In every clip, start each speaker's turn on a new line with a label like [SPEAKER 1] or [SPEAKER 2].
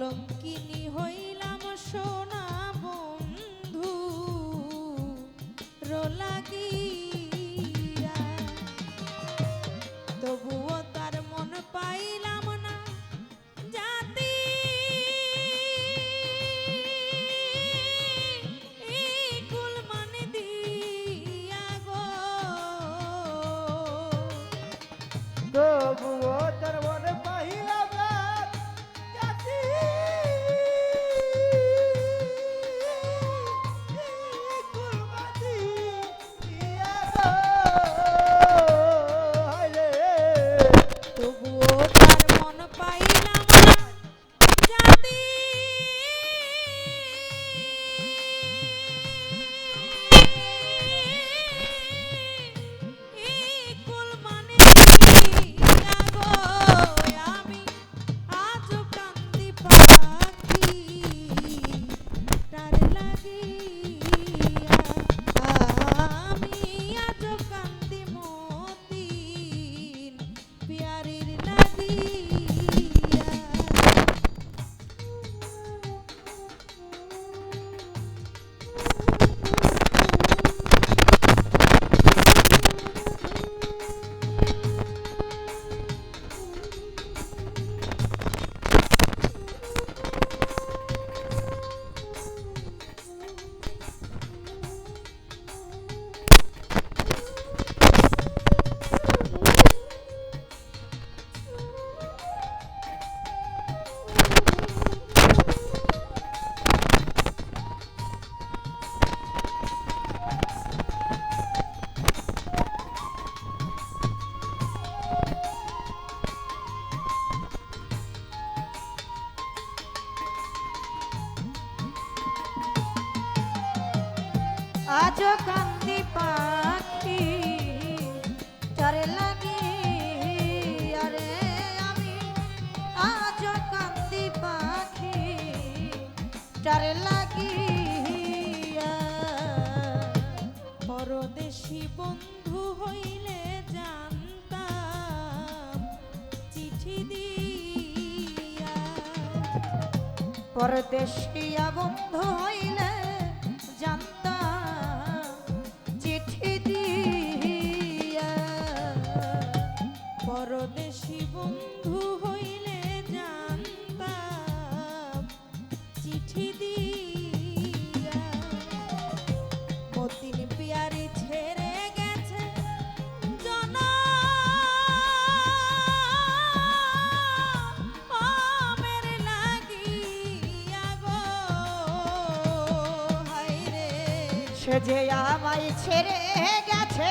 [SPEAKER 1] Carlos. কান্দি পাখি চরে লাগি আরে আমি পাখি বন্ধু হইলে চিঠি দিয়া। পরদেশিয়া বন্ধু
[SPEAKER 2] যে আমায় ছেড়ে গেছে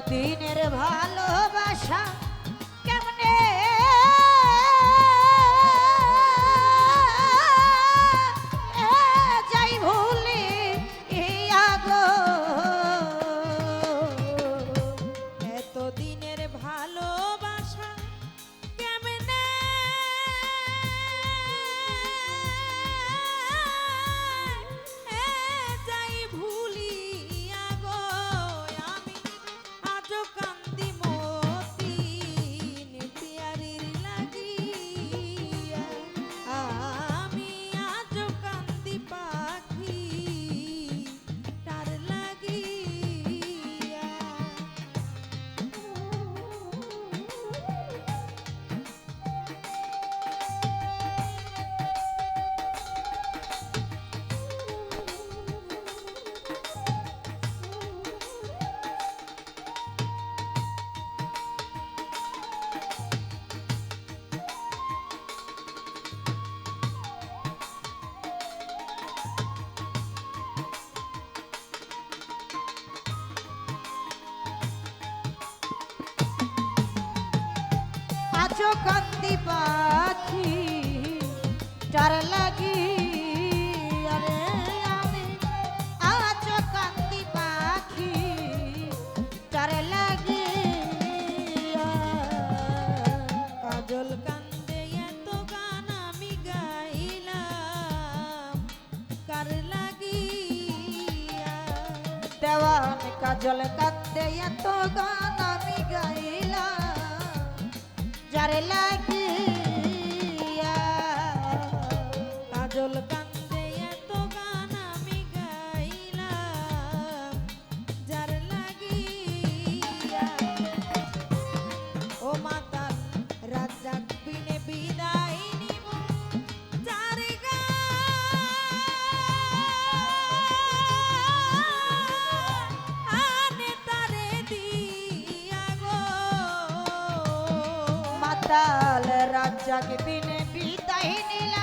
[SPEAKER 2] চিরদিনের ভালো
[SPEAKER 1] কান্দি পাখি তার
[SPEAKER 2] লাগি, আরে আমি আজ কান্দি পাখি তার লাগি,
[SPEAKER 1] কাজল কান্দে এত গান আমি গাইলাম, কার লাগি,
[SPEAKER 2] দেওয়ান কাজল কান্দে এত গান লাগিয়া
[SPEAKER 1] কাজল দাল রাজ্জাক বিনে বিদায়
[SPEAKER 2] নিল